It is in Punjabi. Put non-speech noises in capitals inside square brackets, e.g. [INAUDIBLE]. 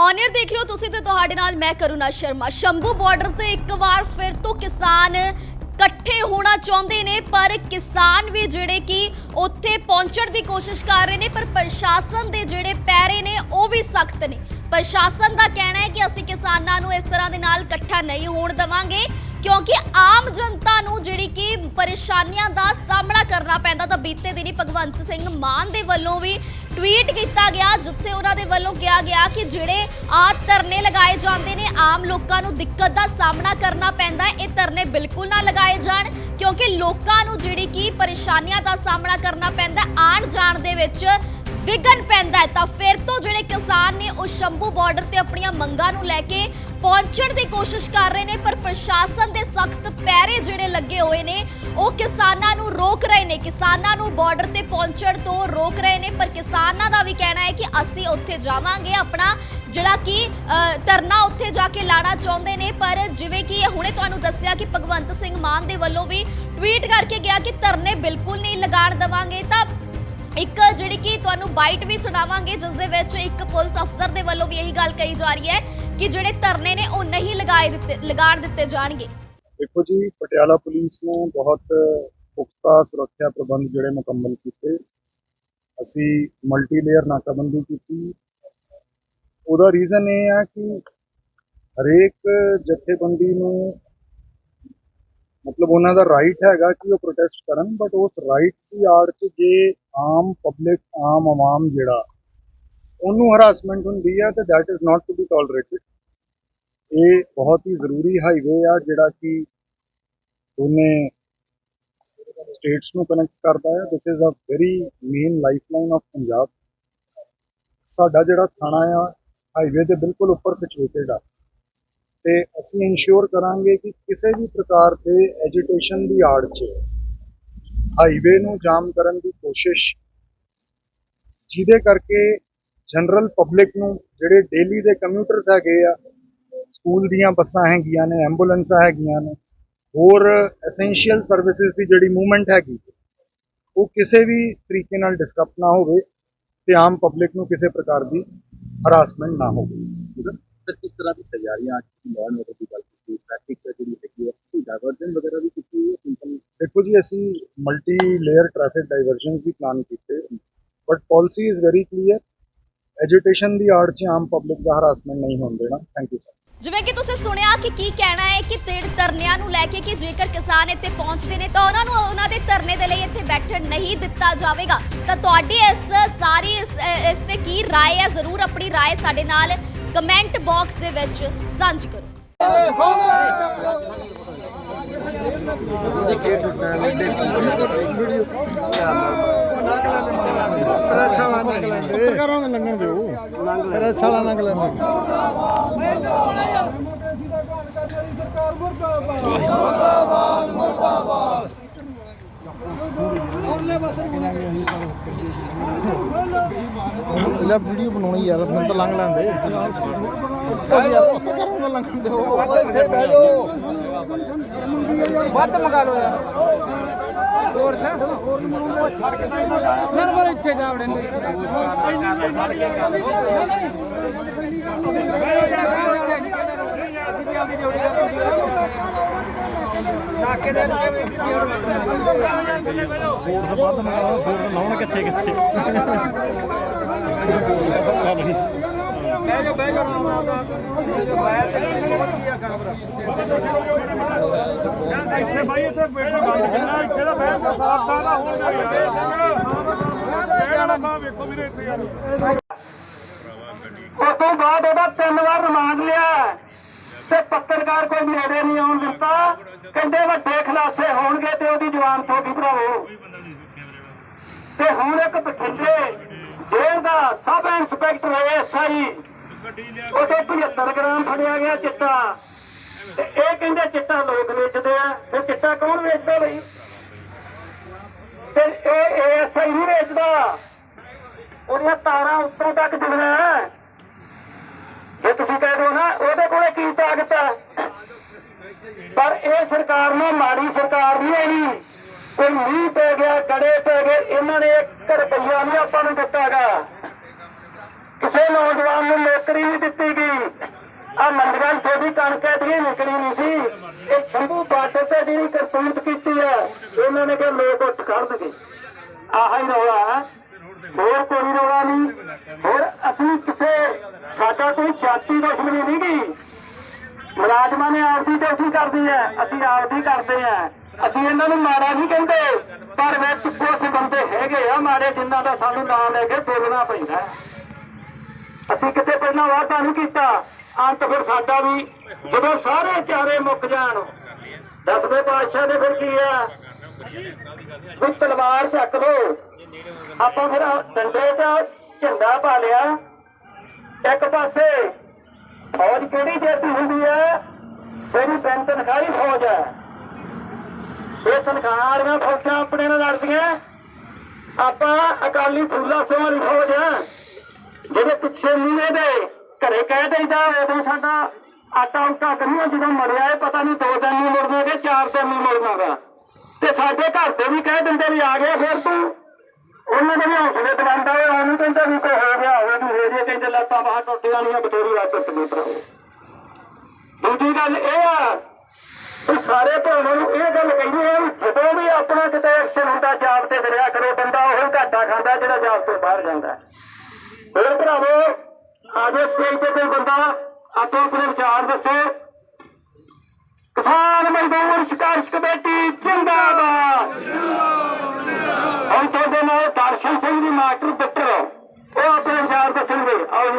ਔਨਰ ਦੇਖ ਲਿਓ ਤੁਸੀਂ ਤੇ ਤੁਹਾਡੇ ਨਾਲ ਮੈਂ ਕਰੁਣਾ ਸ਼ਰਮਾ। ਸ਼ੰਭੂ ਬਾਰਡਰ ਤੇ ਇੱਕ ਵਾਰ ਫਿਰ ਤੋਂ ਕਿਸਾਨ ਇਕੱਠੇ ਹੋਣਾ ਚਾਹੁੰਦੇ ਨੇ, ਪਰ ਕਿਸਾਨ ਵੀ ਜਿਹੜੇ ਕਿ ਉੱਥੇ ਪਹੁੰਚਣ ਦੀ ਕੋਸ਼ਿਸ਼ ਕਰ ਰਹੇ ਨੇ, ਪਰ ਪ੍ਰਸ਼ਾਸਨ ਦੇ ਜਿਹੜੇ ਪੈਰੇ ਨੇ, ਉਹ ਵੀ ਸਖਤ ਨੇ। ਪ੍ਰਸ਼ਾਸਨ ਦਾ ਕਹਿਣਾ ਹੈ ਕਿ ਅਸੀਂ ਕਿਸਾਨਾਂ ਨੂੰ ਇਸ ਤਰ੍ਹਾਂ ਦੇ ਨਾਲ ਇਕੱਠਾ ਨਹੀਂ ਹੋਣ ਦੇਵਾਂਗੇ। ਕਿਉਂਕਿ ਆਮ ਜਨਤਾ ਨੂੰ ਜਿਹੜੀ ਕਿ ਪਰੇਸ਼ਾਨੀਆਂ ਦਾ ਸਾਹਮਣਾ ਕਰਨਾ ਪੈਂਦਾ ਤਾਂ ਬੀਤੇ ਦਿਨੀ ਭਗਵੰਤ ਸਿੰਘ ਮਾਨ ਦੇ ਵੱਲੋਂ ਵੀ ਟਵੀਟ ਕੀਤਾ ਗਿਆ ਜਿੱਥੇ ਉਹਨਾਂ ਦੇ ਵੱਲੋਂ ਕਿਹਾ ਗਿਆ ਕਿ ਜਿਹੜੇ ਆ ਧਰਨੇ ਲਗਾਏ ਜਾਂਦੇ ਨੇ ਆਮ ਲੋਕਾਂ ਨੂੰ ਦਿੱਕਤ ਦਾ ਸਾਹਮਣਾ ਕਰਨਾ ਪੈਂਦਾ ਇਹ ਧਰਨੇ ਬਿਲਕੁਲ ਨਾ ਲਗਾਏ ਜਾਣ ਕਿਉਂਕਿ ਲੋਕਾਂ ਨੂੰ ਜਿਹੜੀ ਕਿ ਪਰੇਸ਼ਾਨੀਆਂ ਦਾ ਸਾਹਮਣਾ ਕਰਨਾ ਪੈਂਦਾ ਹੈ, ਆਉਣ ਜਾਣ ਦੇ ਵਿੱਚ ਵਿਗਨ ਪੈਂਦਾ ਤਾਂ ਫਿਰ ਤੋਂ ਜਿਹੜੇ ਕਿਸਾਨ ਨੇ ਉਹ ਸ਼ੰਭੂ ਬਾਰਡਰ ਤੇ ਆਪਣੀਆਂ ਮੰਗਾਂ ਨੂੰ ਲੈ ਕੇ ਪਹੁੰਚਣ ਦੀ ਕੋਸ਼ਿਸ਼ ਕਰ ਰਹੇ ਨੇ, ਪਰ ਪ੍ਰਸ਼ਾਸਨ ਦੇ ਸਖਤ ਪੈਰੇ ਜਿਹੜੇ ਲੱਗੇ ਹੋਏ ਨੇ, ਉਹ ਕਿਸਾਨਾਂ ਨੂੰ ਰੋਕ ਰਹੇ ਨੇ। ਕਿਸਾਨਾਂ ਨੂੰ ਬਾਰਡਰ ਤੇ ਪਹੁੰਚਣ ਤੋਂ ਰੋਕ ਰਹੇ ਨੇ, ਪਰ ਕਿਸਾਨਾਂ ਦਾ ਵੀ ਕਹਿਣਾ ਹੈ ਕਿ ਅਸੀਂ ਉੱਥੇ ਜਾਵਾਂਗੇ। ਆਪਣਾ ਜਿਹੜਾ ਕਿ ਧਰਨਾ ਉੱਥੇ ਜਾ ਕੇ ਲਾਣਾ ਚਾਹੁੰਦੇ ਨੇ, ਪਰ ਜਿਵੇਂ ਕਿ ਹੁਣੇ ਤੁਹਾਨੂੰ ਦੱਸਿਆ ਕਿ ਭਗਵੰਤ ਸਿੰਘ ਮਾਨ ਦੇ ਵੱਲੋਂ ਵੀ ਟਵੀਟ ਕਰਕੇ ਗਿਆ ਕਿ ਧਰਨੇ ਬਿਲਕੁਲ ਨਹੀਂ ਲਗਾਣ ਦੇਵਾਂਗੇ। ਤਾਂ ਇੱਕ ਜਿਹੜੀ ਕਿ ਤੁਹਾਨੂੰ ਬਾਈਟ ਵੀ ਸੁਣਾਵਾਂਗੇ, ਜਿਸ ਦੇ ਵਿੱਚ ਇੱਕ ਪੁਲਿਸ ਅਫਸਰ ਦੇ ਵੱਲੋਂ ਵੀ ਇਹੀ ਗੱਲ ਕਹੀ ਜਾ ਰਹੀ ਹੈ ਕਿ ਜਿਹੜੇ ਧਰਨੇ ਨੇ ਉਹ ਨਹੀਂ ਲਗਾਏ ਦਿੱਤੇ, ਲਗਾਣ ਦਿੱਤੇ ਜਾਣਗੇ। ਦੇਖੋ ਜੀ, ਪਟਿਆਲਾ ਪੁਲਿਸ ਨੇ ਬਹੁਤ ਪੁਖਤਾ ਸੁਰੱਖਿਆ ਪ੍ਰਬੰਧ ਜਿਹੜੇ ਮੁਕੰਮਲ ਕੀਤੇ। ਅਸੀਂ ਮਲਟੀ ਲੇਅਰ ਨਾਕਾਬੰਦੀ ਕੀਤੀ। ਉਹਦਾ ਰੀਜ਼ਨ ਇਹ ਆ ਕਿ ਹਰੇਕ ਜਥੇਬੰਦੀ ਨੂੰ ਮਤਲਬ ਉਹਨਾਂ ਦਾ ਰਾਈਟ ਹੈਗਾ ਕਿ ਉਹ ਪ੍ਰੋਟੈਸਟ ਕਰਨ ਬਟ ਉਸ ਰਾਈਟ ਦੀ ਆੜ 'ਚ ਜੇ ਆਮ ਪਬਲਿਕ ਆਮ ਆਵਾਮ ਜਿਹੜਾ, ਉਹਨੂੰ ਹਰਾਸਮੈਂਟ ਹੁੰਦੀ ਹੈ ਤੇ that is not to be tolerated ਇਹ ਬਹੁਤ ਹੀ ਜ਼ਰੂਰੀ ਹਾਈਵੇ ਆ ਜਿਹੜਾ ਕਿ ਦੋਨੇ ਸਟੇਟਸ ਨੂੰ ਕਨੈਕਟ ਕਰਦਾ ਹੈ। This is a very main lifeline of Punjab ਸਾਡਾ ਜਿਹੜਾ ਥਾਣਾ ਆ ਹਾਈਵੇ ਦੇ ਬਿਲਕੁਲ ਉੱਪਰ ਸਿਚੁਏਟਡ ਆ। ਤੇ ਅਸੀਂ ਇਨਸ਼ੋਰ ਕਰਾਂਗੇ ਕਿ ਕਿਸੇ ਵੀ ਪ੍ਰਕਾਰ ਦੇ ਐਜੀਟੇਸ਼ਨ ਦੀ ਆੜ 'ਚ ਹਾਈਵੇ ਨੂੰ ਜਾਮ ਕਰਨ ਦੀ ਕੋਸ਼ਿਸ਼, ਜਿਹਦੇ ਕਰਕੇ ਜਨਰਲ ਪਬਲਿਕ ਨੂੰ, ਜਿਹੜੇ ਡੇਲੀ ਦੇ ਕਮਿਊਟਰਸ ਹੈਗੇ ਆ ਸਕੂਲ ਦੀਆਂ ਬੱਸਾਂ ਹੈਗੀਆਂ ਨੇ ਐਂਬੂਲੈਂਸਾਂ ਹੈਗੀਆਂ ਨੇ ਹੋਰ ਐਸੈਂਸ਼ੀਅਲ ਸਰਵਿਸਿਜ਼ ਦੀ ਜਿਹੜੀ ਮੂਵਮੈਂਟ ਹੈਗੀ ਉਹ ਕਿਸੇ ਵੀ ਤਰੀਕੇ ਨਾਲ ਡਿਸਟਰਬ ਨਾ ਹੋਵੇ ਤੇ ਆਮ ਪਬਲਿਕ ਨੂੰ ਕਿਸੇ ਪ੍ਰਕਾਰ ਦੀ ਹਰਾਸਮੈਂਟ ਨਾ ਹੋਵੇ। ਕਿਸ ਤਰ੍ਹਾਂ ਦੀ ਤਿਆਰੀਆਂ ਅੱਜ ਦੀ ਲਾਅ ਐਂਡ ਦੀ ਗੱਲ ਕੀਤੀ ਟ੍ਰੈਫਿਕ ਜਿਹੜੀ ਹੈਗੀ ਹੈ ਕੋਈ ਡਾਇਵਰਜਨ ਵਗੈਰਾ ਵੀ ਕੀਤੀ ਹੈ ਸਿੰਪਲ ਦੇਖੋ ਜੀ ਅਸੀਂ ਮਲਟੀ ਲੇਅਰ ਟ੍ਰੈਫਿਕ ਡਾਈਵਰਜਨ ਵੀ ਪਲਾਨ ਕੀਤੇ but policy is very clear agitation ਦੀ ਆੜ 'ਚ ਆਮ ਪਬਲਿਕ ਦਾ ਹਰਾਸਮੈਂਟ ਨਹੀਂ ਹੋਣ ਦੇਣਾ। ਥੈਂਕ ਯੂ ਸਰ ਜਿਵੇਂ ਕਿ ਤੁਸੀਂ ਸੁਣਿਆ ਕਿ ਕੀ ਕਹਿਣਾ ਹੈ ਕਿ ਤੇੜ ਧਰਨਿਆਂ ਨੂੰ ਲੈ ਕੇ ਕਿ ਜੇਕਰ ਕਿਸਾਨ ਇੱਥੇ ਪਹੁੰਚਦੇ ਨੇ ਤਾਂ ਉਹਨਾਂ ਨੂੰ ਉਹਨਾਂ ਦੇ ਧਰਨੇ ਦੇ ਲਈ ਇੱਥੇ ਬੈਠਣ ਨਹੀਂ ਦਿੱਤਾ ਜਾਵੇਗਾ ਤਾਂ ਤੁਹਾਡੀ ਇਸ ਸਾਰੀ ਇਸ ਇਸ ਤੇ ਕੀ رائے ਹੈ ਜ਼ਰੂਰ ਆਪਣੀ رائے ਸਾਡੇ ਨਾਲ ਕਮੈਂਟ ਬਾਕਸ ਦੇ ਵਿੱਚ ਸਾਂਝੀ ਕਰੋ ਪੱਤਰਕਾਰਾਂ ਨੂੰ ਲੰਘਣ ਦਿਓ। ਤੇਰਾ ਸਾਲਾ ਲੰਘ। ਲੈਣਾ ਲੈ ਵੀਡੀਓ ਬਣਾਉਣੀ ਯਾਰ ਮੈਨੂੰ ਤਾਂ ਲੰਘ ਲੈਂਦੇ। ਪੱਤਰਕਾਰਾਂ ਨੂੰ ਲੰਘਣ ਦਿਓ। ਇੱਥੇ ਬਹਿ ਜਾਓ। ਵੱਧ ਮਗਾ ਲਓ ਯਾਰ। ਹੋਰ ਤਾਂ ਜਾਇਆ ਸਰ ਪਰ ਇੱਥੇ ਜਾ ਵੜਨ ਦੇ। ਨਾਕੇ ਦੇ ਵੱਧ ਮਗਾ ਲਓ ਫੋਰ ਲਾਉਣ ਕਿੱਥੇ [LAUGHS] ਕਿੱਥੇ ਬਹਿ ਜਾ ਬਹਿ ਜਾ ਆਰਾਮ ਨਾਲ ਮੋਬਾਈਲ ਤੇ ਕੀ ਆ ਖਬਰ ਇੱਥੇ ਬਾਈ ਇੱਥੇ ਬੈਠੋ ਗੱਲ ਕਰਨਾ ਇੱਥੇ ਦਾ ਬਹਿਸ ਦਾ ਸਾਥ ਦਾ ਹੋ ਗਿਆ ਯਾਰ। ਇਹ ਵਾਲਾ ਬਾ ਵੇਖੋ ਵੀਰੇ ਇੱਥੇ ਯਾਰ। ਉਸ ਤੋਂ ਬਾਅਦ ਉਹਦਾ ਤਿੰਨ ਵਾਰ ਰਿਮਾਂਡ ਲਿਆ। ਤੇ ਪੱਤਰਕਾਰ ਕੋਈ ਨੇੜੇ ਨਹੀਂ ਆਉਣ ਦਿੱਤਾ। ਕਹਿੰਦੇ ਵੱਡੇ ਖਲਾਸੇ ਹੋਣਗੇ ਤੇ ਉਹਦੀ ਜਵਾਨ ਤੁਹਾਡੀ ਭਰਾਵੋ। ਤੇ ਹੁਣ ਇੱਕ ਬਠਿੰਡੇ ਜੇਲ੍ਹ ਦਾ ਸਬ ਇੰਸਪੈਕਟਰ ਐਸਆਈ ਉਹਦੇ 75 ਗ੍ਰਾਮ ਫੜਿਆ ਗਿਆ ਚਿੱਟਾ। ਤੇ ਇਹ ਕਹਿੰਦੇ ਚਿੱਟਾ ਲੋਕ ਵੇਚਦੇ ਆ। ਤੇ ਚਿੱਟਾ ਕੌਣ ਵੇਚਦਾ ਬਈ? ਤੇ ਇਹ ਐਸਆਈ ਨਹੀਂ ਵੇਚਦਾ। ਉਹਦੀਆਂ ਤਾਰਾਂ ਉੱਤੋਂ ਤੱਕ ਦਿਖਣਾ ਜੇ ਤੁਸੀਂ ਕਹਿ ਦਿਓ ਨਾ, ਉਹਦੇ ਕੋਲੇ ਕੀ ਤਾਕਤ ਹੈ? ਪਰ ਇਹ ਸਰਕਾਰ ਨੇ, ਮਾੜੀ ਸਰਕਾਰ ਨਹੀਂ ਹੈਗੀ ਕੋਈ ਮੀਂਹ ਪੈ ਗਿਆ, ਗੜੇ ਪੈ ਗਏ, ਇਹਨਾਂ ਨੇ 1 ਰੁਪਈਆ ਨਹੀਂ ਆਪਾਂ ਨੂੰ ਦਿੱਤਾਗਾ। ਕਿਸੇ ਨੌਜਵਾਨ ਨੂੰ ਨੌਕਰੀ ਨਹੀਂ ਦਿੱਤੀ ਕਣਕ ਐਤਕੀ ਨਿਕਲੀ ਨਹੀਂ ਸੀ। ਇਹ ਸ਼ੰਭੂ ਬਾਰਡਰ ਤੇ ਜਿਹੜੀ ਕਰਤੂਤ ਕੀਤੀ ਹੈ ਇਹਨਾਂ ਨੇ ਕਿਹਾ ਲੋਕ ਉੱਠ ਖੜਨਗੇ ਆਹ ਹੀ ਰੌਲਾ ਹੋਰ ਕੋਈ ਰੌਲਾ ਨਹੀਂ। ਹੋਰ ਅਸੀਂ ਕਿਸੇ, ਸਾਡਾ ਕੋਈ ਜਾਤੀ ਦੁਸ਼ਮਣੀ ਨਹੀਂ ਗਈ। ਮੁਲਾਜ਼ਮਾਂ ਨੇ ਆਪਦੀ ਡਿਊਟੀ ਕਰਦੀ ਹੈ। ਅਸੀਂ ਆਪਦੀ ਕਰਦੇ ਹਾਂ। ਅਸੀਂ ਇਹਨਾਂ ਨੂੰ ਮਾੜਾ ਨਹੀਂ ਕਹਿੰਦੇ। ਪਰ ਵਿੱਚ ਕੁਝ ਬੰਦੇ ਹੈਗੇ ਆ ਮਾੜੇ ਜਿਨ੍ਹਾਂ ਦਾ ਸਾਨੂੰ ਨਾਮ ਲੈ ਕੇ ਬੋਲਣਾ ਪੈਂਦਾ ਅਸੀਂ ਕਿਤੇ ਪਹਿਲਾਂ ਵਾਅਦਾ ਨਹੀਂ ਕੀਤਾ। ਅੰਤ ਫਿਰ ਸਾਡਾ ਵੀ ਜਦੋਂ ਸਾਰੇ ਚਾਰੇ ਮੁੱਕ ਜਾਣ, ਦਸਵੇਂ ਪਾਤਸ਼ਾਹ ਨੇ ਫਿਰ ਕੀ ਆ? ਵੀ ਤਲਵਾਰ ਚੱਕ ਲੋ ਆਪਾਂ ਫਿਰ ਡੰਡੇ ਤੇ ਝੰਡਾ ਪਾ ਲਿਆ। ਇੱਕ ਪਾਸੇ ਫੌਜ ਕਿਹੜੀ ਜੈਸੀ ਹੁੰਦੀ ਹੈ ਜਿਹੜੀ ਪੈਨ ਤਨਖਾਹੀ ਫੌਜ ਹੈ ਇਹ ਤਨਖਾਹ ਵਾਲੀਆਂ ਫੌਜਾਂ ਆਪਣੇ ਨਾਲ ਲੜਦੀਆਂ। ਆਪਾਂ ਅਕਾਲੀ ਫੂਲਾ ਸਿੰਘ ਵਾਲੀ ਫੌਜ ਹੈ ਜਿਹੜੇ ਪਿੱਛੇ ਮੂਹਰੇ ਦੇ ਘਰੇ ਕਹਿ ਦੇਈਦਾ ਉਦੋਂ ਸਾਡਾ ਆਟਾ ਉਟਾ ਕਰੀਏ ਜਦੋਂ ਮਰਿਆ, ਇਹ ਪਤਾ ਨਹੀਂ ਦੋ ਦਿਨ ਨਹੀਂ ਮੁੜਨਾ ਕਿ ਚਾਰ ਦਿਨ ਨਹੀਂ ਮੁੜਨਾ ਤੇ ਸਾਡੇ ਘਰ ਦੇ ਵੀ ਕਹਿ ਦਿੰਦੇ ਵੀ ਆ ਗਿਆ ਫਿਰ ਤੂੰ। ਉਹਨਾਂ ਦੇ ਵੀ ਹੌਸਲੇ ਦਵਾਉਂਦਾ ਹੋਇਆ ਉਹਨੂੰ ਕਹਿੰਦਾ ਵੀ ਕੋਈ ਹੋ ਗਿਆ, ਹੋਵੇ ਵੀ ਹੋ ਜੇ ਕਹਿੰਦੇ ਲੱਤਾਂ ਬਾਹਰ ਟੁੱਟੀਆਂ ਨਹੀਂ ਬਥੇਰੀ ਵਾਰ ਟੁੱਟ ਭਰਾ ਦੂਜੀ ਗੱਲ ਇਹ ਆ ਸਾਰੇ ਭਰਾਵਾਂ ਨੂੰ ਇਹ ਗੱਲ ਕਹਿੰਦੀ ਹੈ ਦੇ ਸਟੇਜ ਤੇ ਕੋਈ ਬੰਦਾ ਆਪੋ ਆਪਣੇ ਵਿਚਾਰ ਦੱਸੇ। ਕਿਸਾਨ ਮਜ਼ਦੂਰ ਸੰਘਰਸ਼ ਕਮੇਟੀ, ਜਿੰਦਾਬਾਦ। ਹੁਣ ਤੁਹਾਡੇ ਨਾਲ ਦਰਸ਼ਨ ਸਿੰਘ ਦੀ ਮਾਸਟਰ ਪੁੱਤਰ ਉਹ ਆਪਣੇ ਵਿਚਾਰ ਦੱਸਣਗੇ। ਆਓ ਜੀ